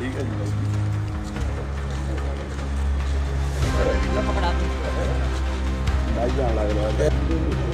ਠੀਕ ਹੈ ਜੀ। ਬਾਈ ਪਕੜਾ ਬਾਈ ਜਾਣ ਲੱਗ ਰਿਹਾ।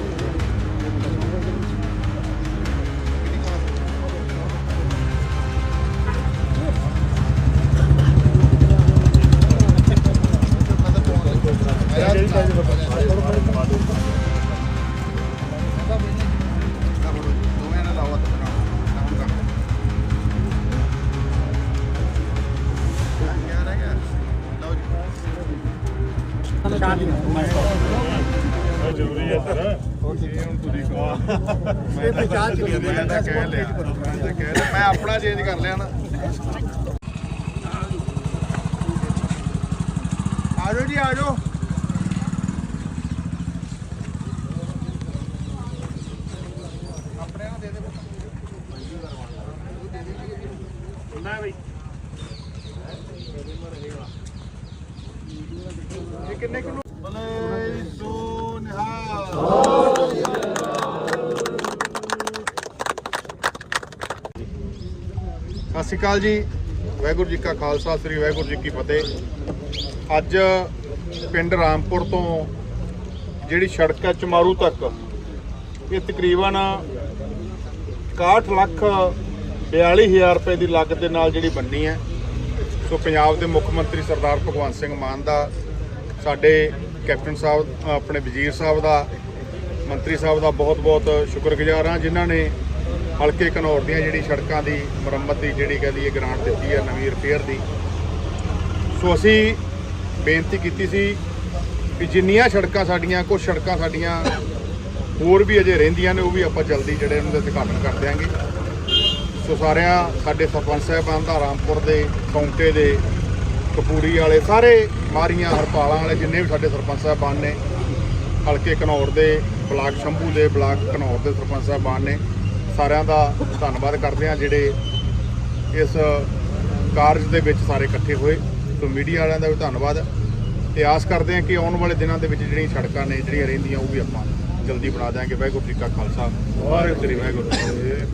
ਜ਼ਰੂਰੀ ਹੈ ਸਰ। ਇਹ ਤਾਂ ਚਾਹ ਚ ਨਹੀਂ ਮੈਂ ਤਾਂ ਕਹਿ ਲਿਆ। ਮੈਂ ਤਾਂ ਕਹਿ ਲਿਆ। ਮੈਂ ਆਪਣਾ ਚੇਂਜ ਕਰ ਲਿਆ ਨਾ। ਆਜੋ ਜੀ ਆਜੋ। ਹੁੰਦਾ ਬਈ। ਇਹ ਕਿੰਨੇ ਕਿਲੋ ਬਲੇ ਸੋ ਨਿਹਾਲ ਸਤਿ ਸ਼੍ਰੀ ਅਕਾਲ ਜੀ। ਵਾਹਿਗੁਰੂ ਜੀ ਕਾ ਖਾਲਸਾ, ਸ੍ਰੀ ਵਾਹਿਗੁਰੂ ਜੀ ਕੀ ਫਤਿਹ। ਅੱਜ ਪਿੰਡ ਰਾਮਪੁਰ ਤੋਂ ਜਿਹੜੀ ਸੜਕ ਹੈ ਚਮਾਰੂ ਤੱਕ, ਇਹ ਤਕਰੀਬਨ 61 ਲੱਖ 42000 ਰੁਪਏ ਦੀ ਲਾਗਤ ਦੇ ਨਾਲ ਜਿਹੜੀ ਬੰਨੀ ਹੈ। ਸੋ ਪੰਜਾਬ ਦੇ ਮੁੱਖ ਮੰਤਰੀ ਸਰਦਾਰ ਭਗਵੰਤ ਸਿੰਘ ਮਾਨ ਦਾ, ਸਾਡੇ ਕੈਪਟਨ ਸਾਹਿਬ ਆਪਣੇ ਵਜ਼ੀਰ ਸਾਹਿਬ ਦਾ, ਮੰਤਰੀ ਸਾਹਿਬ ਦਾ ਬਹੁਤ-ਬਹੁਤ ਸ਼ੁਕਰਗੁਜ਼ਾਰ ਹਾਂ, ਜਿਨ੍ਹਾਂ ਨੇ ਹਲਕੇ ਘਨੌਰ ਦੀਆਂ ਜਿਹੜੀ ਸੜਕਾਂ ਦੀ ਮੁਰੰਮਤ ਦੀ, ਜਿਹੜੀ ਕਹਿੰਦੀ ਹੈ ਗ੍ਰਾਂਟ ਦਿੱਤੀ ਹੈ, ਨਵੀਂ ਰਿਪੇਅਰ ਦੀ। ਸੋ ਅਸੀਂ ਬੇਨਤੀ ਕੀਤੀ ਸੀ ਕਿ ਜਿੰਨੀਆਂ ਸੜਕਾਂ ਸਾਡੀਆਂ ਕੁਝ ਸੜਕਾਂ ਸਾਡੀਆਂ ਹੋਰ ਵੀ ਅਜੇ ਰਹਿੰਦੀਆਂ ਨੇ, ਉਹ ਵੀ ਆਪਾਂ ਜਲਦੀ ਜਿਹੜੇ ਉਹਨਾਂ ਦਾ ਉਦਘਾਟਨ ਕਰ ਦਿਆਂਗੇ। ਸੋ ਸਾਰਿਆਂ ਸਾਡੇ ਸਰਪੰਚ ਸਾਹਿਬਾਨ ਦਾ ਰਾਮਪੁਰ ਦੇ ਕੌਂਕੇ ਦੇ ਕਪੂਰੀ ਵਾਲੇ ਸਾਰੇ ਮਾਰੀਆਂ ਹਰਪਾਲਾਂ ਵਾਲੇ ਜਿੰਨੇ ਵੀ ਸਾਡੇ ਸਰਪੰਚ ਸਾਹਿਬਾਨ ਨੇ ਹਲਕੇ ਘਨੌਰ ਦੇ ਬਲਾਕ ਸ਼ੰਭੂ ਦੇ ਬਲਾਕ ਘਨੌਰ ਦੇ ਸਰਪੰਚ ਸਾਹਿਬਾਨ ਨੇ ਸਾਰਿਆਂ ਦਾ ਧੰਨਵਾਦ ਕਰਦੇ ਹਾਂ ਜਿਹੜੇ ਇਸ ਕਾਰਜ ਦੇ ਵਿੱਚ ਸਾਰੇ ਇਕੱਠੇ ਹੋਏ। ਸੋ ਮੀਡੀਆ ਵਾਲਿਆਂ ਦਾ ਵੀ ਧੰਨਵਾਦ ਤੇ ਆਸ ਕਰਦੇ ਹਾਂ ਕਿ ਆਉਣ ਵਾਲੇ ਦਿਨਾਂ ਦੇ ਵਿੱਚ ਜਿਹੜੀਆਂ ਸੜਕਾਂ ਨੇ ਜਿਹੜੀਆਂ ਰਹਿੰਦੀਆਂ ਉਹ ਵੀ ਆਪਾਂ ਜਲਦੀ ਬਣਾ ਦਿਆਂਗੇ। ਵਾਹਿਗੁਰੂ ਜੀ ਕਾ ਖਾਲਸਾ। ਵਾਹਿਗੁਰੂ ਜੀ ਫਤਿਹ।